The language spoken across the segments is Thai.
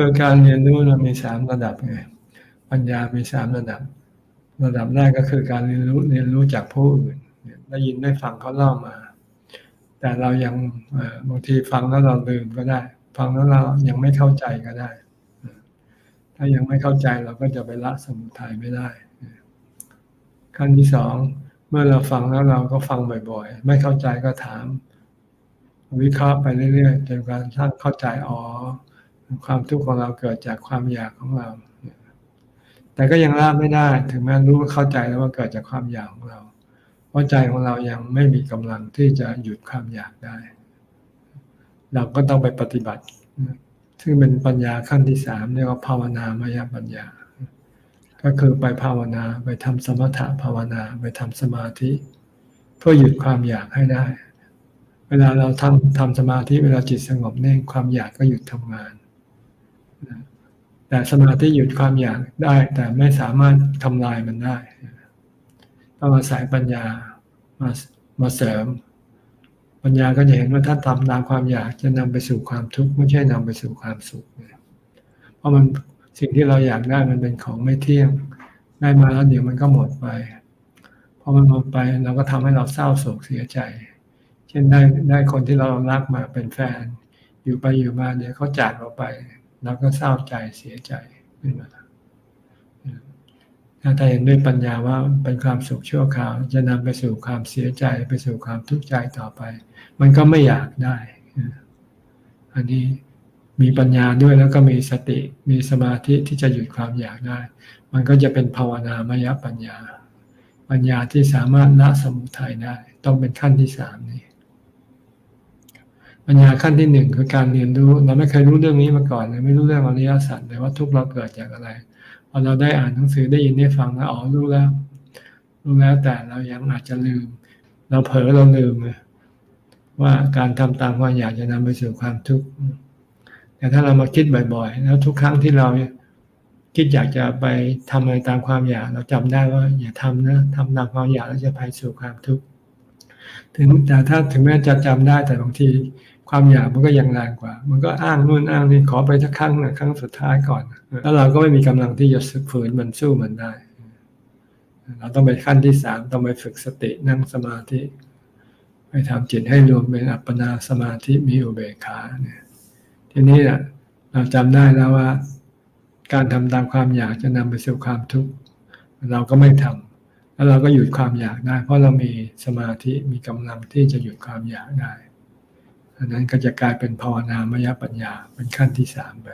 คือการเรียนรู้เรามีสามระดับไงปัญญามีสามระดับ ระดับแรกก็คือการเรียนรู้เรียนรู้จากผู้อื่นได้ยินได้ฟังเขาเล่ามา แต่เรายังบางทีฟังแล้วเราลืมก็ได้ ฟังแล้วเรายังไม่เข้าใจก็ได้ ถ้ายังไม่เข้าใจเราก็จะไปละสมุทัยไม่ได้ ขั้นที่สองเมื่อเราฟังแล้วเราก็ฟังบ่อย ๆ ไม่เข้าใจก็ถาม วิเคราะห์ไปเรื่อยๆจนกระทั่งเข้าใจอ๋อ ความทุกข์ของเราเกิดจากความอยากของเรา แต่ก็ยังละไม่ได้ ถึงแม้รู้เข้าใจแล้วว่าเกิดจากความอยากของเรา เพราะใจของเรายังไม่มีกำลังที่จะหยุดความอยากได้ เราก็ต้องไปปฏิบัติ ซึ่งเป็นปัญญาขั้นที่สามเรียกว่าภาวนามยปัญญา ก็คือไปภาวนาไปทำสมถะภาวนาไปทำสมาธิ เพื่อหยุดความอยากให้ได้ เวลาเราทำทำสมาธิเวลาจิตสงบนิ่งความอยากก็หยุดทำงาน แต่สมาธิหยุดความอยากได้ แต่ไม่สามารถทำลายมันได้ต้องอาศัยปัญญามามาเสริม ปัญญาก็จะเห็นว่าถ้าทำตามความอยากจะนำไปสู่ความทุกข์ไม่ใช่นำไปสู่ความสุขเพราะมันสิ่งที่เราอยากได้มันเป็นของไม่เที่ยงได้มาแล้วเดี๋ยวมันก็หมดไปพอมันหมดไปเราก็ทำให้เราเศร้าโศกเสียใจ เช่นได้ได้คนที่เรารักมาเป็นแฟน อยู่ไปอยู่มาเดี๋ยวเขาจากเราไป เราก็เศร้าใจเสียใจขึ้นมาถ้าเห็นด้วยปัญญาว่าเป็นความสุขชั่วคราว จะนำไปสู่ความเสียใจไปสู่ความทุกข์ใจต่อไป มันก็ไม่อยากได้ อันนี้มีปัญญาด้วยแล้วก็มีสติมีสมาธิที่จะหยุดความอยากได้ มันก็จะเป็นภาวนามยปัญญา ปัญญาที่สามารถละสมุทัยได้ ต้องเป็นขั้นที่สามนี้ ปัญญาขั้นที่หนึ่งคือการเรียนรู้ เราไม่เคยรู้เรื่องนี้มาก่อนเลยไม่รู้เรื่องอริยสัจเลยว่าทุกข์เราเกิดจากอะไรพอเราได้อ่านหนังสือได้ยินได้ฟังแล้วอ๋อรู้แล้ว รู้แล้วแต่เรายังอาจจะลืม เราเผลอเราลืมว่าการทำตามความอยากจะนำไปสู่ความทุกข์แต่ถ้าเรามาคิดบ่อยๆ แล้วทุกครั้งที่เราคิดอยากจะไปทำอะไรตามความอยาก เราจำได้ว่าอย่าทำนะทำตามความอยากแล้วจะไปสู่ความทุกข์ถึงแต่ถ้าถึงแม้จะจำได้แต่บางที ความอยากมันก็ยังแรงกว่า มันก็อ้างนู่นอ้างนี่ขอไปสักครั้งนึ่งครั้งสุดท้ายก่อน แล้วเราก็ไม่มีกำลังที่จะฝืนมันสู้มันได้ เราต้องไปขั้นที่สามต้องไปฝึกสตินั่งสมาธิไปทำจิตให้รวมเป็นอัปปนาสมาธิมีอุเบกขาเนี่ยทีนี้เนี่ยเราจำได้แล้วว่า การทำตามความอยากจะนำไปสู่ความทุกข์เราก็ไม่ทำแล้วเราก็หยุดความอยากได้ เพราะเรามีสมาธิมีกำลังที่จะหยุดความอยากได้ อันนั้นก็จะกลายเป็นภาวนามยปัญญา เป็นขั้นที่สามไป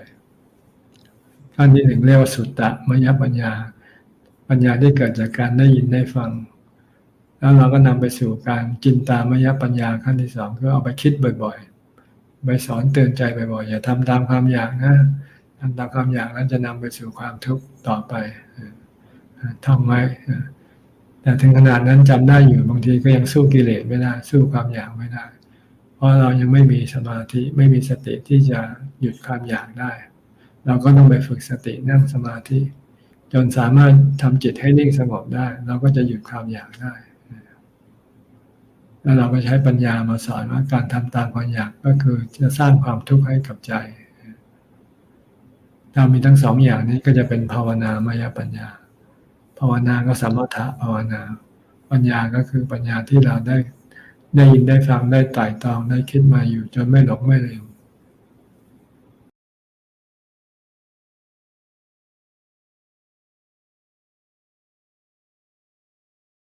ขั้นที่หนึ่งเรียกว่าสุตตะมยปัญญา ปัญญาที่เกิดจากการได้ยินได้ฟัง แล้วเราก็นำไปสู่การจินตามยปัญญาขั้นที่สองก็เอาไปคิดบ่อยๆไปสอนเตือนใจบ่อยๆอย่าทำตามความอยากนะทำตามความอยากแล้วจะนำไปสู่ความทุกข์ต่อไปท่องไว้แต่ถึงขนาดนั้นจำได้อยู่บางทีก็ยังสู้กิเลสไม่ได้ สู้ความอยากไม่ได้ เพราะเรายังไม่มีสมาธิไม่มีสติที่จะหยุดความอยากได้ เราก็ต้องไปฝึกสตินั่งสมาธิ จนสามารถทำจิตให้นิ่งสงบได้ เราก็จะหยุดความอยากได้ แล้วเราก็ใช้ปัญญามาสอนว่าการทำตามความอยากก็คือจะสร้างความทุกข์ให้กับใจถ้ามีทั้งสองอย่างนี้ก็จะเป็นภาวนามายปัญญา ภาวนาก็สมถะภาวนา ปัญญาก็คือปัญญาที่เราได้ ได้ยินได้ฟังได้ไต่ตองได้คิดมาอยู่จนไม่หลงไม่ลืม